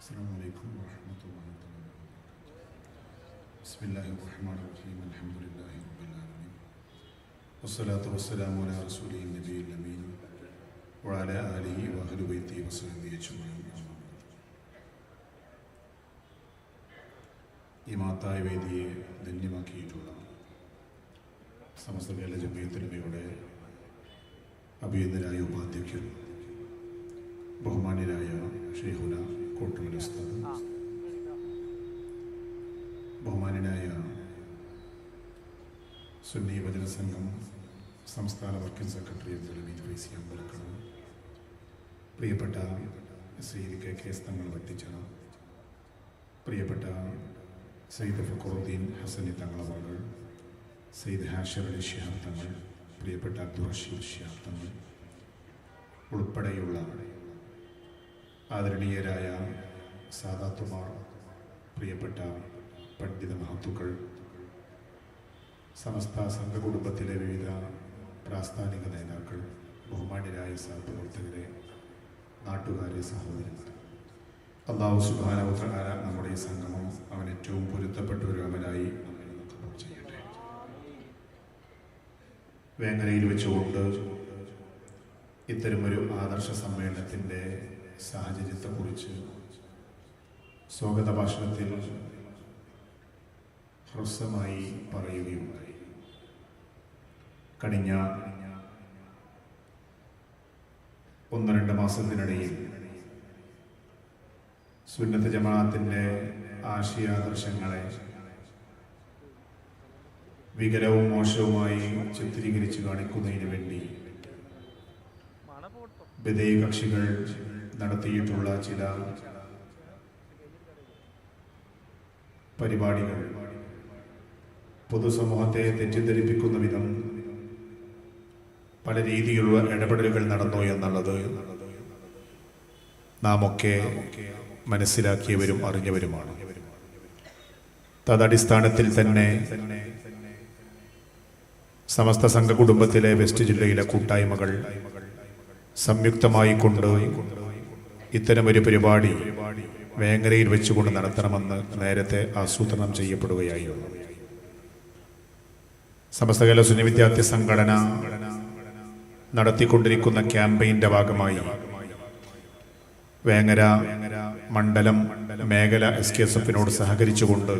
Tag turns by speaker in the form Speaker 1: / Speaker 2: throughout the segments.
Speaker 1: السلام عليكم ورحمة الله تعالى وبركاته بسم الله الرحمن الرحيم الحمد لله رب العالمين والصلاة والسلام على رسوله النبي الأمين وعلى آله وأهل بيته وصحبه أجمعين أما بعد. ഈ മാത്തായ വേദിയെ ധന്യമാക്കിയിട്ടുള്ള സമസ്ത കേരള ജമയത്തിനുമയുടെ അഭിനന്ദനായ ഉപാധ്യക്ഷൻ ബഹുമാന്യരായ ഷെയ്ഖുന കോട്ടുമൽ ഉസ്താദ് ബഹുമാനായ സുന്നി വചന സംഘം സംസ്ഥാന വർക്കിംഗ് സെക്രട്ടറി അബ്ദുലമീദ് ഫൈസി അമ്പലക്കടവ്. പ്രിയപ്പെട്ട ശ്രീ കെ കെ എസ് തങ്ങൾ വത്തിച്ചണ പ്രിയപ്പെട്ട സയ്യിദ് ഫക്രുദ്ദീൻ ഹസനി തങ്ങളവകൾ സയ്യിദ് ഹാഷർ അലി ഷിഹാബ് തങ്ങൾ പ്രിയപ്പെട്ട അബ്ദുൾ റഷീദ് ഷിഹാബ് തങ്ങൾ ഉൾപ്പെടെയുള്ള ആദരണീയരായ സാദാത്തുമാർ പ്രിയപ്പെട്ട പണ്ഡിത മഹത്തുക്കൾ സമസ്ത സംഘകുടുംബത്തിലെ വിവിധ പ്രാസ്ഥാനിക നേതാക്കൾ ബഹുമാന്യരായ സഹപ്രവർത്തകരെ നാട്ടുകാരെ സഹോദരന്മാർ അള്ളാഹു സുബാനവുത്തകാല നമ്മുടെ ഈ സംഗമം അവൻ ഏറ്റവും പൊരുത്തപ്പെട്ട ഒരു അമലായി നമ്മെ ചെയ്യട്ടെ. വേങ്ങരയിൽ വെച്ചുകൊണ്ട് ഇത്തരമൊരു ആദർശ സമ്മേളനത്തിന്റെ സാഹചര്യത്തെക്കുറിച്ച് സ്വാഗത ഭാഷണത്തിൽ ഹ്രസ്വമായി പറയുകയുണ്ടായി കഴിഞ്ഞ ഒന്ന് രണ്ട് മാസത്തിനിടയിൽ സുന്നത്ത് ജമാഅത്തിന്റെ ആശയാദർശങ്ങളെ വികലവും മോശവുമായി ചിത്രീകരിച്ച് കാണിക്കുന്നതിന് വേണ്ടി വിധേയ കക്ഷികൾ നടത്തിയിട്ടുള്ള ചില പരിപാടികൾ. പൊതുസമൂഹത്തെ തെറ്റിദ്ധരിപ്പിക്കുന്ന വിധം പല രീതിയിലുള്ള ഇടപെടലുകൾ നടന്നു എന്നുള്ളത് നാം ഒക്കെ മനസ്സിലാക്കിയവരും അറിഞ്ഞവരുമാണ്. തദടിസ്ഥാനത്തിൽ തന്നെ സമസ്ത സംഘ കുടുംബത്തിലെ വെസ്റ്റ് ജില്ലയിലെ കൂട്ടായ്മകൾ സംയുക്തമായി കൊണ്ട് ഇത്തരമൊരു പരിപാടി വേങ്ങരയിൽ വെച്ചുകൊണ്ട് നടത്തണമെന്ന് നേരത്തെ ആസൂത്രണം ചെയ്യപ്പെടുകയായിരുന്നു. സമസ്തകല സുന്നി വിദ്യാർത്ഥി സംഘടന നടത്തിക്കൊണ്ടിരിക്കുന്ന ക്യാമ്പയിന്റെ ഭാഗമായി വേങ്ങര മണ്ഡലം മേഖല എസ് കെ എസ് എഫിനോട് സഹകരിച്ചുകൊണ്ട്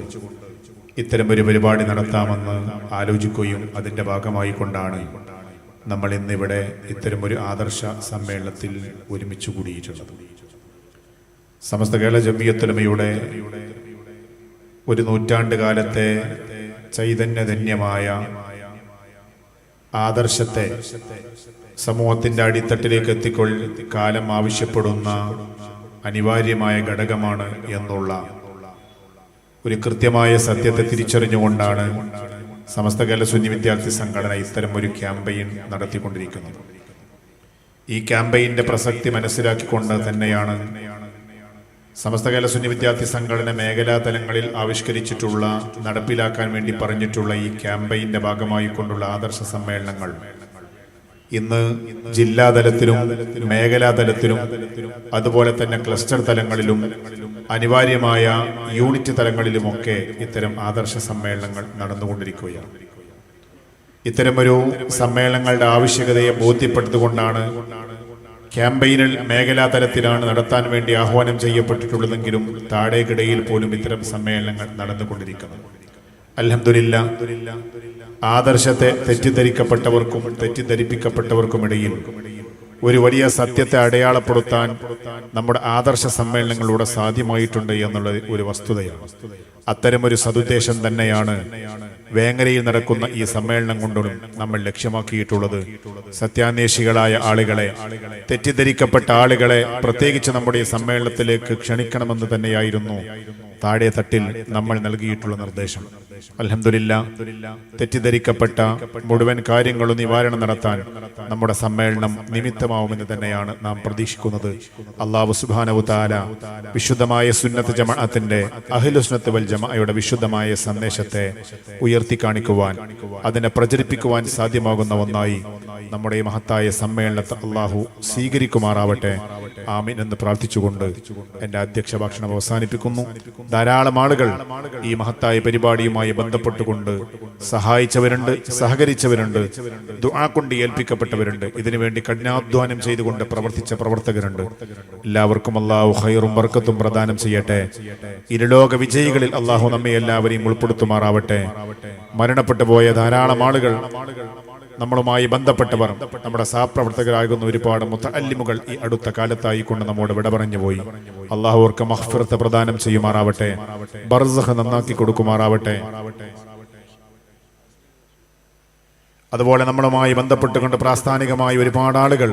Speaker 1: ഇത്തരം ഒരു പരിപാടി നടത്താമെന്ന് ആലോചിക്കുകയും അതിന്റെ ഭാഗമായി കൊണ്ടാണ് നമ്മൾ ഇന്നിവിടെ ഇത്തരമൊരു ആദർശ സമ്മേളനത്തിൽ ഒരുമിച്ച് കൂടിയിട്ടുള്ളത്. സമസ്ത കേരള ജമിയത്തുലമയുടെ ഒരു നൂറ്റാണ്ട് കാലത്തെ ചൈതന്യധന്യമായ ആദർശത്തെ സമൂഹത്തിന്റെ അടിത്തട്ടിലേക്ക് എത്തിക്കൊൾ കാലം ആവശ്യപ്പെടുന്ന അനിവാര്യമായ ഘടകമാണ് എന്നുള്ള ഒരു കൃത്യമായ സത്യത്തെ തിരിച്ചറിഞ്ഞുകൊണ്ടാണ് സമസ്ത കേരള സുന്നി വിദ്യാർത്ഥി സംഘടന ഇത്തരം ഒരു ക്യാമ്പയിൻ നടത്തിക്കൊണ്ടിരിക്കുന്നത് ഈ ക്യാമ്പയിന്റെ പ്രസക്തി മനസ്സിലാക്കിക്കൊണ്ട് തന്നെയാണ് സമസ്ത കേരള സുന്നി വിദ്യാർത്ഥി സംഘടന മേഖലാ തലങ്ങളിൽ ആവിഷ്കരിച്ചിട്ടുള്ള നടപ്പിലാക്കാൻ വേണ്ടി പറഞ്ഞിട്ടുള്ള ഈ ക്യാമ്പയിന്റെ ഭാഗമായി കൊണ്ടുള്ള ആദർശ സമ്മേളനങ്ങൾ. ഇന്ന് ജില്ലാതലത്തിലും മേഖലാതലത്തിലും അതുപോലെ തന്നെ ക്ലസ്റ്റർ തലങ്ങളിലും അനിവാര്യമായ യൂണിറ്റ് തലങ്ങളിലുമൊക്കെ ഇത്തരം ആദർശ സമ്മേളനങ്ങൾ നടന്നുകൊണ്ടിരിക്കുകയാണ്. ഇത്തരമൊരു സമ്മേളനങ്ങളുടെ ആവശ്യകതയെ ബോധ്യപ്പെടുത്തുകൊണ്ടാണ് ക്യാമ്പയിനിൽ മേഖലാ തലത്തിലാണ് നടത്താൻ വേണ്ടി ആഹ്വാനം ചെയ്യപ്പെട്ടിട്ടുള്ളതെങ്കിലും താഴേക്കിടയിൽ പോലും ഇത്തരം സമ്മേളനങ്ങൾ നടന്നുകൊണ്ടിരിക്കുന്നത്. അലഹമില്ല ആദർശത്തെ തെറ്റിദ്ധരിക്കപ്പെട്ടവർക്കും തെറ്റിദ്ധരിപ്പിക്കപ്പെട്ടവർക്കുമിടയിൽ ഒരു വലിയ സത്യത്തെ അടയാളപ്പെടുത്താൻ നമ്മുടെ ആദർശ സമ്മേളനങ്ങളിലൂടെ സാധ്യമായിട്ടുണ്ട് എന്നുള്ളത് ഒരു വസ്തുതയാണ്. അത്തരമൊരു സതുദ്ദേശം തന്നെയാണ് വേങ്ങരയിൽ നടക്കുന്ന ഈ സമ്മേളനം കൊണ്ടും നമ്മൾ ലക്ഷ്യമാക്കിയിട്ടുള്ളത്. സത്യാന്വേഷികളായ ആളുകളെ തെറ്റിദ്ധരിക്കപ്പെട്ട ആളുകളെ പ്രത്യേകിച്ച് നമ്മുടെ സമ്മേളനത്തിലേക്ക് ക്ഷണിക്കണമെന്ന് തന്നെയായിരുന്നു താഴെ തട്ടിൽ നമ്മൾ നൽകിയിട്ടുള്ള നിർദ്ദേശം. അലഹമില്ല തെറ്റിദ്ധരിക്കപ്പെട്ട മുഴുവൻ കാര്യങ്ങളും നിവാരണം നടത്താൻ നമ്മുടെ സമ്മേളനം നിമിത്തമാവുമെന്ന് തന്നെയാണ് നാം പ്രതീക്ഷിക്കുന്നത്. അള്ളാഹു സുബാനവു താല വിശുദ്ധമായ സുന്നത്ത് ജമാഅത്തിന്റെ അഹിലുസ്നത്ത് വൽ ജമാഅയുടെ വിശുദ്ധമായ സന്ദേശത്തെ ഉയർത്തി കാണിക്കുവാൻ അതിനെ പ്രചരിപ്പിക്കുവാൻ സാധ്യമാകുന്ന ഒന്നായി നമ്മുടെ ഈ മഹത്തായ സമ്മേളനത്തെ അള്ളാഹു സ്വീകരിക്കുമാറാവട്ടെ. ആമീൻ എന്ന് പ്രാർത്ഥിച്ചുകൊണ്ട് എന്റെ അധ്യക്ഷ ഭാഷണം അവസാനിപ്പിക്കുന്നു. ധാരാളം ആളുകൾ ഈ മഹത്തായ പരിപാടിയുമായി ബന്ധപ്പെട്ടുകൊണ്ട് സഹായിച്ചവരുണ്ട് സഹകരിച്ചവരുണ്ട് ദുആ കൊണ്ട് ഏൽപ്പിക്കപ്പെട്ടവരുണ്ട് ഇതിനുവേണ്ടി കഠിനാധ്വാനം ചെയ്തുകൊണ്ട് പ്രവർത്തിച്ച പ്രവർത്തകരുണ്ട്. എല്ലാവർക്കും അള്ളാഹു ഹൈറും വർക്കത്തും പ്രദാനം ചെയ്യട്ടെ. ഇരുലോക വിജയികളിൽ അള്ളാഹു നമ്മെ എല്ലാവരെയും ഉൾപ്പെടുത്തുമാറാവട്ടെ. മരണപ്പെട്ടു പോയ ധാരാളം ആളുകൾ നമ്മളുമായി ബന്ധപ്പെട്ടവർ നമ്മുടെ സഹപ്രവർത്തകരാകുന്ന ഒരുപാട് മുത്തല്ലിമുകൾ ഈ അടുത്ത കാലത്തായി കൊണ്ട് നമ്മോട് വിട പറഞ്ഞു പോയി. അള്ളാഹു അവർക്ക് മഹ്ഫിറത്ത് പ്രദാനം ചെയ്യുമാറാവട്ടെ. ബർസഹ് നന്നാക്കി കൊടുക്കുമാറാവട്ടെ. അതുപോലെ നമ്മളുമായി ബന്ധപ്പെട്ടുകൊണ്ട് പ്രാസ്ഥാനികമായി ഒരുപാട് ആളുകൾ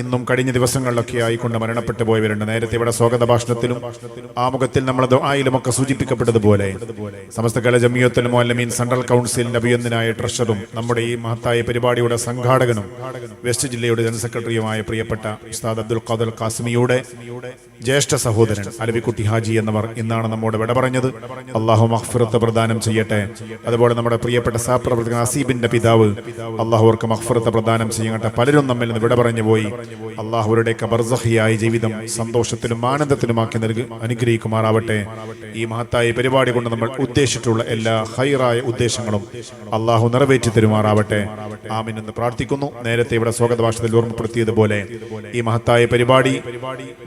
Speaker 1: ഇന്നും കഴിഞ്ഞ ദിവസങ്ങളിലൊക്കെ ആയിക്കൊണ്ട് മരണപ്പെട്ടു പോയവരുണ്ട്. നേരത്തെ ഇവിടെ സ്വാഗത ഭാഷണത്തിലും ആമുഖത്തിൽ നമ്മൾ ദുആയിലും ഒക്കെ സൂചിപ്പിക്കപ്പെട്ടതുപോലെ സമസ്ത കല ജമിയത്തുൽ മുഅല്ലമീൻ സെൻട്രൽ കൗൺസിലിന്റെ അഭിയന്തനായ ട്രഷറും നമ്മുടെ ഈ മഹത്തായ പരിപാടിയുടെ സംഘാടകനും വെസ്റ്റ് ജില്ലയുടെ ജനറൽ സെക്രട്ടറിയുമായ പ്രിയപ്പെട്ട ഉസ്താദ് അബ്ദുൽ ഖാദർ കാസിമിയുടെ ജ്യേഷ്ഠ സഹോദരൻ അലവിക്കുട്ടി ഹാജി എന്നവർ ഇന്നാണ് നമ്മോട് വിട പറഞ്ഞത്. അള്ളാഹു മഹ്ഫിറത്ത് പ്രദാനം ചെയ്യട്ടെ. അതുപോലെ നമ്മുടെ പ്രിയപ്പെട്ട സഹപ്രവർത്തകൻ അസീബിന്റെ പിതാവ് അള്ളാഹു അവർക്ക് മഹ്ഫിറത്ത് പ്രദാനം ചെയ്യട്ടെ പലരും നമ്മിൽ നിന്ന് വിട പറഞ്ഞു പോയി. അള്ളാഹുരുടെ കബർസഹിയായ ജീവിതം സന്തോഷത്തിലും ആനന്ദത്തിലുമാക്കി നൽകി അനുഗ്രഹിക്കുമാറാവട്ടെ. ഈ മഹത്തായ പരിപാടി കൊണ്ട് നമ്മൾ ഉദ്ദേശിച്ചിട്ടുള്ള എല്ലാ ഹൈറായ ഉദ്ദേശങ്ങളും അള്ളാഹു നിറവേറ്റി തരുമാറാവട്ടെ. ആമിൻ എന്ന് പ്രാർത്ഥിക്കുന്നു. നേരത്തെ ഇവിടെ സ്വാഗത ഭാഷത്തിൽ ഓർമ്മപ്പെടുത്തിയതുപോലെ ഈ മഹത്തായ പരിപാടി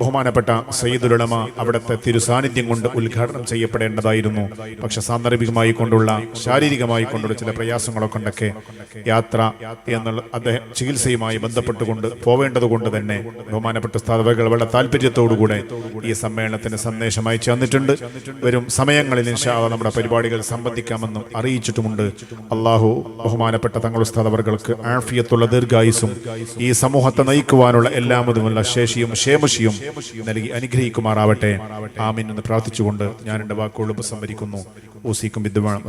Speaker 1: ബഹുമാനപ്പെട്ട സയ്യിദുലമ അവിടുത്തെ തിരുസാന്നിധ്യം കൊണ്ട് ഉദ്ഘാടനം ചെയ്യപ്പെടേണ്ടതായിരുന്നു. പക്ഷെ സാന്ദർഭികമായി കൊണ്ടുള്ള ശാരീരികമായി കൊണ്ടുള്ള ചില പ്രയാസങ്ങളൊക്കെ കൊണ്ടൊക്കെ യാത്ര എന്നുള്ള അദ്ദേഹം ചികിത്സയുമായി ബന്ധപ്പെട്ടുകൊണ്ട് പോവേണ്ടതുകൊണ്ട് തന്നെ ബഹുമാനപ്പെട്ട സ്ഥാപകൾ വളരെ താല്പര്യത്തോടുകൂടെ ഈ സമ്മേളനത്തിന് സന്ദേശം അയച്ചു തന്നിട്ടുണ്ട്. വരും സമയങ്ങളിൽ ഇൻഷാ അള്ളാ നമ്മുടെ പരിപാടികൾ സംബന്ധിക്കാമെന്നും അറിയിച്ചിട്ടുമുണ്ട്. അള്ളാഹു ബഹുമാനപ്പെട്ട തങ്ങൾ സ്ഥാപകർക്ക് ആഫിയത്തുള്ള ദീർഘായുസും ഈ സമൂഹത്തെ നയിക്കുവാനുള്ള എല്ലാമതുമുള്ള ശേഷിയും ക്ഷേമശിയും നൽകി അനുഗ്രഹിക്കുമാറാവട്ടെ. ആമീൻ എന്ന് പ്രാർത്ഥിച്ചുകൊണ്ട് ഞാൻ എന്റെ വാക്കുകൾ ഉപസംഹരിക്കുന്നു. ഊസിക്കും വിദ്വാൻ.